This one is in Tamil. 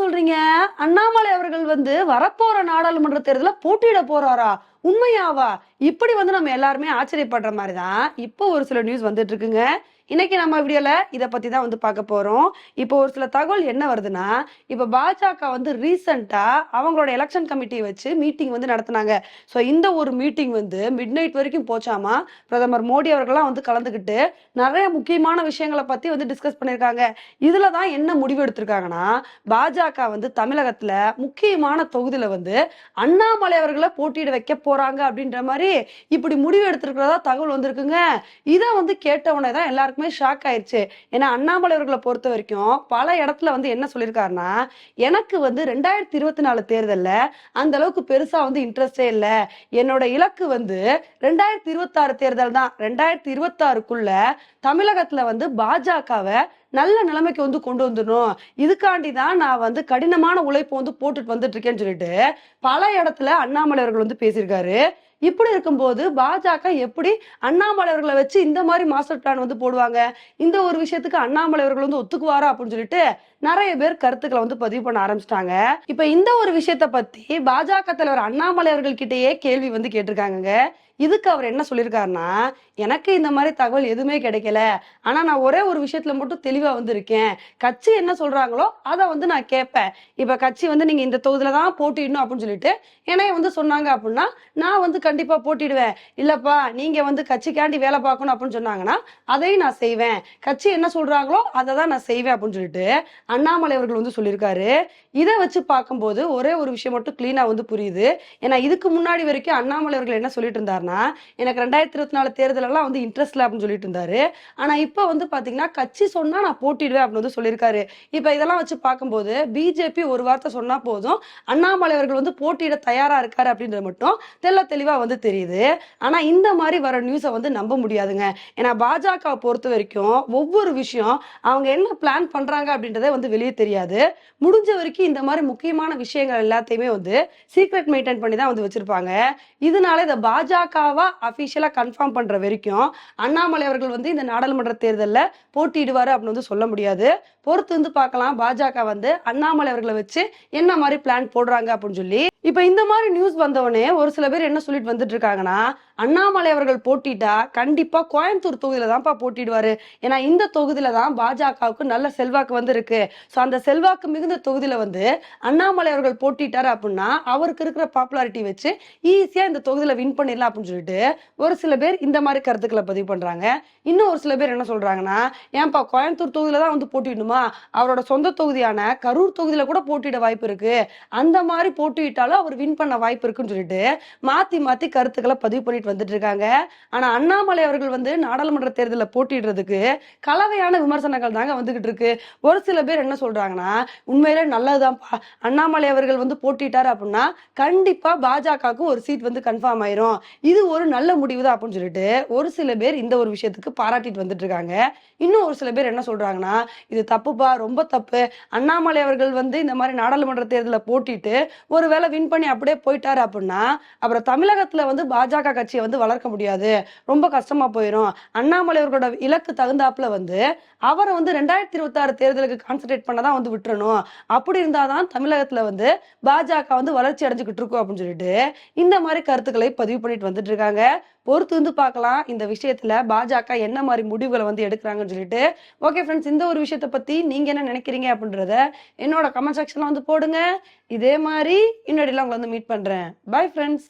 சொல்றீங்க? அண்ணாமலை அவர்கள் வந்து வரப்போற நாடாளுமன்ற தேர்தல போட்டியிட போறாரா? உண்மையாவா? இப்படி வந்து நம்ம எல்லாருமே ஆச்சரியப்படுற மாதிரி தான் இப்போ ஒரு சில நியூஸ் வந்துட்டு இருக்குங்க. இன்னைக்கு நம்ம வீடியோல இதை பத்தி தான் வந்து பார்க்க போறோம். இப்போ ஒரு சில தகவல் என்ன வருதுன்னா இப்போ பாஜக வந்து ரீசெண்டா அவங்களோட எலெக்ஷன் கமிட்டி வச்சு மீட்டிங் வந்து நடத்தினாங்க. ஸோ இந்த ஒரு மீட்டிங் வந்து மிட் நைட் வரைக்கும் போச்சாமா? பிரதமர் மோடி அவர்கள்லாம் வந்து கலந்துக்கிட்டு நிறைய முக்கியமான விஷயங்களை பத்தி வந்து டிஸ்கஸ் பண்ணியிருக்காங்க. இதுல தான் என்ன முடிவு எடுத்திருக்காங்கன்னா பாஜக வந்து தமிழகத்துல முக்கியமான தொகுதியில வந்து அண்ணாமலை அவர்களை போட்டியிட வைக்க போறாங்க அப்படின்ற மாதிரி இப்படி முடிவு எடுத்திருக்கிறதா தகவல் வந்திருக்குங்க. இதை வந்து கேட்ட தான் எல்லாருக்கும் ஷாக் ஆயிடுச்சு ஏன்னா அண்ணாமலை அவர்களை பொறுத்த வரைக்கும் பல இடத்துல வந்து என்ன சொல்லியிருக்காருன்னா எனக்கு வந்து ரெண்டாயிரத்தி இருபத்தி நாலு தேர்தலில் அந்த அளவுக்கு பெருசா வந்து இன்ட்ரெஸ்டே இல்லை. என்னோட இலக்கு வந்து ரெண்டாயிரத்தி இருபத்தாறு தேர்தல் தான். ரெண்டாயிரத்தி இருபத்தாறுக்குள்ள தமிழகத்துல வந்து பாஜகவை நல்ல நிலைமைக்கு வந்து கொண்டு வந்துடணும். இதுக்காண்டி தான் நான் வந்து கடினமான உழைப்பு வந்து போட்டுட்டு வந்துட்டு இருக்கேன்னு சொல்லிட்டு பல இடத்துல அண்ணாமலை அவர்கள் வந்து பேசியிருக்காரு. இப்படி இருக்கும்போது பாஜக எப்படி அண்ணாமலை அவர்களை வச்சு இந்த மாதிரி மாஸ்டர் பிளான் வந்து போடுவாங்க? இந்த ஒரு விஷயத்துக்கு அண்ணாமலை அவர்கள் வந்து ஒத்துக்குவாரா அப்படின்னு சொல்லிட்டு நிறைய பேர் கருத்துக்களை வந்து பதிவு பண்ண ஆரம்பிச்சிட்டாங்க. இப்ப இந்த ஒரு விஷயத்த பத்தி பாஜக தலைவர் அண்ணாமலை அவர்கள் கிட்டேயே கேள்வி வந்து கேட்டிருக்காங்க இதுக்கு அவர் என்ன சொல்லியிருக்காருன்னா எனக்கு இந்த மாதிரி தகவல் எதுவுமே கிடைக்கல. ஆனா நான் ஒரே ஒரு விஷயத்துல மட்டும் தெளிவா வந்திருக்கேன். கட்சி என்ன சொல்றாங்களோ அதை வந்து நான் கேட்பேன். இப்ப கட்சி வந்து நீங்க இந்த தொகுதியில தான் போட்டிடணும் அப்படின்னு சொல்லிட்டு என்னைய வந்து சொன்னாங்க அப்படின்னா நான் வந்து கண்டிப்பா போட்டிடுவேன் இல்லப்பா நீங்க வந்து கட்சிக்காண்டி வேலை பார்க்கணும் அப்படின்னு சொன்னாங்கன்னா அதையும் நான் செய்வேன். கட்சி என்ன சொல்றாங்களோ அதை தான் நான் செய்வேன் அப்படின்னு சொல்லிட்டு அண்ணாமலை அவர்கள் வந்து சொல்லியிருக்காரு. இதை வச்சு பார்க்கும்போது ஒரே ஒரு விஷயம் மட்டும் கிளீனா வந்து புரியுது. ஏன்னா இதுக்கு முன்னாடி வரைக்கும் அண்ணாமலை அவர்கள் என்ன சொல்லிட்டு இருந்தாருன்னா எனக்கு ரெண்டாயிரத்தி இருபத்தி நாலு தேர்தலெல்லாம் வந்து இன்ட்ரெஸ்ட் இல்லை அப்படின்னு சொல்லிட்டு இருந்தாரு. ஆனா இப்போ வந்து பாத்தீங்கன்னா கட்சி சொன்னா நான் போட்டிடுவேன் அப்படின்னு வந்து சொல்லியிருக்காரு. இப்போ இதெல்லாம் வச்சு பார்க்கும்போது பிஜேபி ஒரு வார்த்தை சொன்னா போதும் அண்ணாமலை அவர்கள் வந்து போட்டியிட தயாரா இருக்காரு அப்படின்றது மட்டும் தெள்ள தெளிவா வந்து தெரியுது. ஆனா இந்த மாதிரி வர நியூஸை வந்து நம்ப முடியாதுங்க. ஏன்னா பாஜகவை பொறுத்த வரைக்கும் ஒவ்வொரு விஷயம் அவங்க என்ன பிளான் பண்றாங்க அப்படின்றதே வந்து வெளியே தெரியாது. முடிஞ்ச வரைக்கும் இந்த மாதிரி முக்கியமான விஷயங்கள் எல்லாத்தையுமே வந்து சீக்ரெட் மெயின்டைன் பண்ணி தான் வந்து வச்சிருப்பாங்க. இதனால பாஜக பாஜகவா அபிஷியலா கன்ஃபார்ம் பண்ற வரைக்கும் அண்ணாமலை அவர்கள் வந்து இந்த நாடாளுமன்ற தேர்தலில் போட்டியிடுவாரு அப்படின்னு வந்து சொல்ல முடியாது. பொறுத்து வந்து பார்க்கலாம். பாஜக வந்து அண்ணாமலை அவர்களை வச்சு என்ன மாதிரி பிளான் போடுறாங்க அப்படின்னு சொல்லி இப்போ இந்த மாதிரி நியூஸ் வந்தவொடனே ஒரு சில பேர் என்ன சொல்லிட்டு வந்துட்டு இருக்காங்கன்னா அண்ணாமலை அவர்கள் போட்டிட்டா கண்டிப்பா கோயம்புத்தூர் தொகுதியில தான்ப்பா போட்டிடுவாரு. ஏன்னா இந்த தொகுதியில தான் பாஜகவுக்கு நல்ல செல்வாக்கு வந்து இருக்கு ஸோ அந்த செல்வாக்கு மிகுந்த தொகுதியில வந்து அண்ணாமலை அவர்கள் போட்டிட்டாரு அப்படின்னா அவருக்கு இருக்கிற பாப்புலாரிட்டி வச்சு ஈஸியா இந்த தொகுதியில வின் பண்ணிடலாம் அப்படின்னு சொல்லிட்டு ஒரு சில பேர் இந்த மாதிரி கருத்துக்களை பதிவு பண்றாங்க. இன்னும் ஒரு சில பேர் என்ன சொல்றாங்கன்னா ஏன்பா கோயம்புத்தூர் தொகுதியில தான் வந்து போட்டிடணுமா? அவரோட சொந்த தொகுதியான கரூர் தொகுதியில கூட போட்டியிட வாய்ப்பு இருக்கு. அந்த மாதிரி போட்டியிட்டாலும் அவர் வின் பண்ண வாய்ப்பு இருக்குன்னு சொல்லிட்டு மாத்தி மாத்தி கருத்துக்களை பதிவு பண்ணிட்டு வந்துட்டு இருக்காங்க. ஆனா அண்ணாமலை அவர்கள் வந்து நாடாளுமன்ற தேர்தலில் போட்டிடுறதுக்கு கலவையான விமர்சனங்கள் தாங்க வந்துகிட்டு இருக்கு. ஒரு சில பேர் என்ன சொல்றாங்கன்னா உண்மையிலே நல்லதுதான்ப்பா. அண்ணாமலை அவர்கள் வந்து போட்டிட்டாரு அப்படின்னா கண்டிப்பா பாஜகவுக்கு ஒரு சீட் வந்து கன்ஃபார்ம் ஆயிரும். இது ஒரு நல்ல முடிவு தான் அப்படின்னு சொல்லிட்டு ஒரு சில பேர் இந்த ஒரு விஷயத்துக்கு பாராட்டிட்டு வந்துட்டு இருக்காங்க. இன்னும் ஒரு சில பேர் என்ன சொல்றாங்கன்னா இது தப்புப்பா ரொம்ப தப்பு. அண்ணாமலை அவர்கள் வந்து இந்த மாதிரி நாடாளுமன்ற தேர்தலில் போட்டிட்டு ஒருவேளை வின் பண்ணி அப்படியே போயிட்டாரு அப்படின்னா அப்புறம் தமிழகத்துல வந்து பாஜக கட்சியை வந்து வளர்க்க முடியாது. ரொம்ப கஷ்டமா போயிடும் அண்ணாமலை அவர்களோட இலக்கு தகுந்தாப்புல வந்து அவரை வந்து ரெண்டாயிரத்தி இருபத்தி ஆறு தேர்தலுக்கு கான்சென்ட்ரேட் பண்ண தான் வந்து விட்டுறணும். அப்படி இருந்தாதான் தமிழகத்துல வந்து பாஜக வந்து வளர்ச்சி அடைஞ்சுக்கிட்டு இருக்கும் அப்படின்னு சொல்லிட்டு இந்த மாதிரி கருத்துக்களை பதிவு பண்ணிட்டு வந்துட்டு இருக்காங்க. பொறுத்து வந்து பார்க்கலாம். இந்த விஷயத்துல பாஜக என்ன மாதிரி முடிவுகளை வந்து எடுக்கிறாங்கன்னு சொல்லிட்டு. ஓகே ஃப்ரெண்ட்ஸ் இந்த ஒரு விஷயத்தை பத்தி நீங்க என்ன நினைக்கிறீங்க அப்படின்றத என்னோட கமெண்ட் செக்ஷன்ல வந்து போடுங்க. இதே மாதிரி இன்னொடிலாம் உங்களை வந்து மீட் பண்றேன். Bye friends